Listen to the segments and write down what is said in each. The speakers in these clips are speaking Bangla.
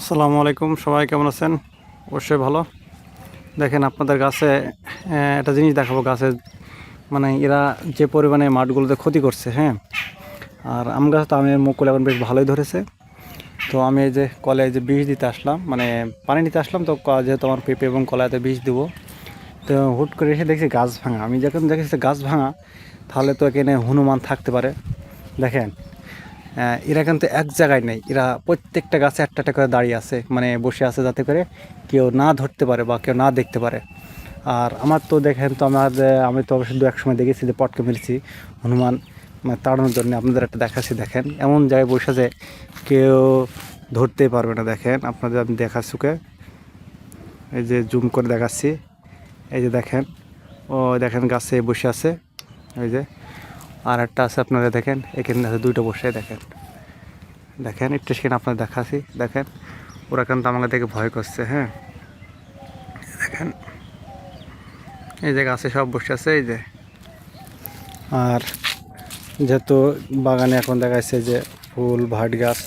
আসসালামু আলাইকুম, সবাই কেমন আছেন? অবশ্যই ভালো। দেখেন আপনাদের গাছে একটা জিনিস দেখাবো গাছে। মানে এরা যে পরিমাণে মাঠগুলোতে ক্ষতি করছে হ্যাঁ? আর আম গাছ তো আমের মুকুল এখন বেশ ভালোই ধরেছে। তো আমি এই যে কলে যে বিষ দিতে আসলাম মানে পানি দিতে আসলাম, তো যেহেতু আমার পেঁপে এবং কলাতে বিষ দেবো, তো হুট করে এসে দেখছি গাছ ভাঙা। আমি যখন দেখেছি গাছ ভাঙা, তাহলে তো এখানে হনুমান থাকতে পারে। দেখেন এরা কিন্তু এক জায়গায় নেই। এরা প্রত্যেকটা গাছে একটা একটা করে দাঁড়িয়ে আছে মানে বসে আছে যাতে করে কেউ না ধরতে পারে বা কেউ না দেখতে পারে। আর আমার তো দেখেন তো আমার, আমি তো অবশ্যই দু এক সময় দেখেছি যে পটকে মেরেছি। হনুমান মানে তাড়ানোর জন্য আপনাদের একটা দেখাচ্ছি, দেখেন। এমন জায়গায় বসে যে কেউ ধরতেই পারবে না, দেখেন। আপনাদের আমি দেখাচ্ছি, ওকে? এই যে জুম করে দেখাচ্ছি। এই যে দেখেন, ও দেখেন গাছে বসে আছে ওই যে। আর একটা আছে আপনারা দেখেন এখানে আছে দুইটা বসে দেখেন। দেখেন, একটু সেখানে আপনার দেখাচ্ছি। দেখেন, ওরা কিন্তু আমাকে দেখে ভয় করছে হ্যাঁ? দেখেন, এই যে গাছে সব বসে আছে, এই যে। আর যেহেতু বাগানে এখন দেখা যাচ্ছে যে ফুল, ভাট গাছ,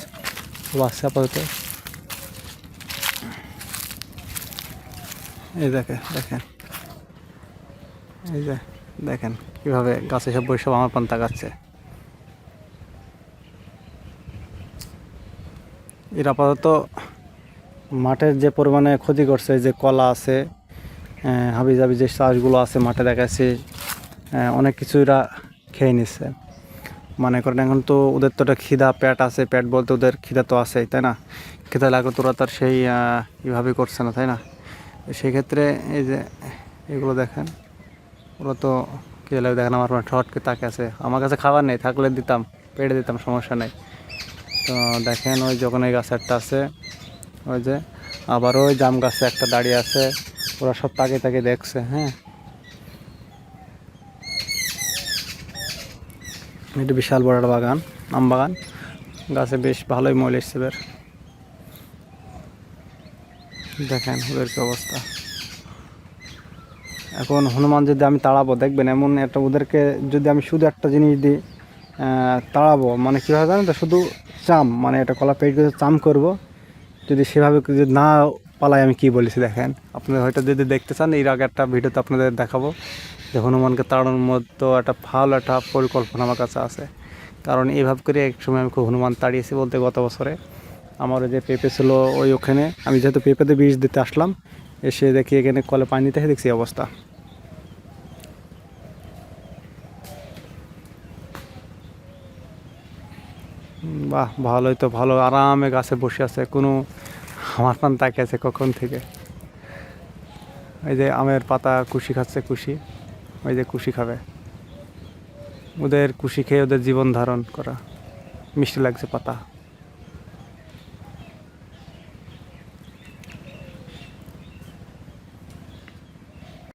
সব আছে আপাতত। এই দেখেন দেখেন। এই যে। দেখেন কীভাবে গাছে সব বসে আমার পান তাকাচ্ছে এর আপাতত মাঠের যে পরিমাণে ক্ষতি করছে যে কলা আছে হাবি জাবি যে চাষগুলো আছে মাঠে দেখাচ্ছে অনেক কিছু এরা খেয়ে নিচ্ছে মনে করেন এখন তো ওদের তো একটা খিদা প্যাট আছে প্যাট বলতে ওদের খিদা তো আছেই, তাই না? খিদা লাগলে তো ওরা তার সেই এভাবে করছে না, তাই না? সেই ক্ষেত্রে এই যে এগুলো দেখেন ওরা তো কে লাগে দেখেন আমার ঠটকে তাকে আছে। আমার কাছে খাবার নেই, থাকলে দিতাম, পেড়ে দিতাম, সমস্যা নেই। তো দেখেন ওই যখন এই গাছে একটা আছে, ওই যে আবার ওই জাম গাছে একটা দাঁড়িয়ে আছে, ওরা সব তাকে তাকে দেখছে হ্যাঁ। এটা বিশাল বড় বাগান, আম বাগান। গাছে বেশ ভালোই মল এসছে দেখেন ওদের কি অবস্থা। এখন হনুমান যদি আমি তাড়াবো, দেখবেন এমন একটা ওদেরকে যদি আমি শুধু একটা জিনিস দিই তাড়াবো মানে কীভাবে জানেন তো, শুধু চাম মানে এটা কলা পেট করে চাম করব। যদি সেভাবে যদি না পালাই আমি কি বলেছি দেখেন। আপনারা হয়তো যদি দেখতে চান, এর আগে একটা ভিডিওতে আপনাদের দেখাবো যে হনুমানকে তাড়ানোর মতো একটা ভালো একটা পরিকল্পনা আমার কাছে আছে। কারণ এইভাবে করে এক সময় আমি খুব হনুমান তাড়িয়েছি বলতে গত বছরে। আমার যে পেঁপে ছিল ওই ওখানে, আমি যেহেতু পেঁপেতে বীজ দিতে আসলাম এসে দেখি এখানে কলে পানি দিতে দেখছি অবস্থা। বাহ, ভালোই তো, ভালো, আরামে গাছে বসে আছে, কোনো আমার পান তাকে আছে কখন থেকে। এই যে আমের পাতা কুশি খাচ্ছে, কুশি, ওই যে কুশি খাবে। ওদের কুশি খেয়ে ওদের জীবন ধারণ করা, মিষ্টি লাগছে পাতা।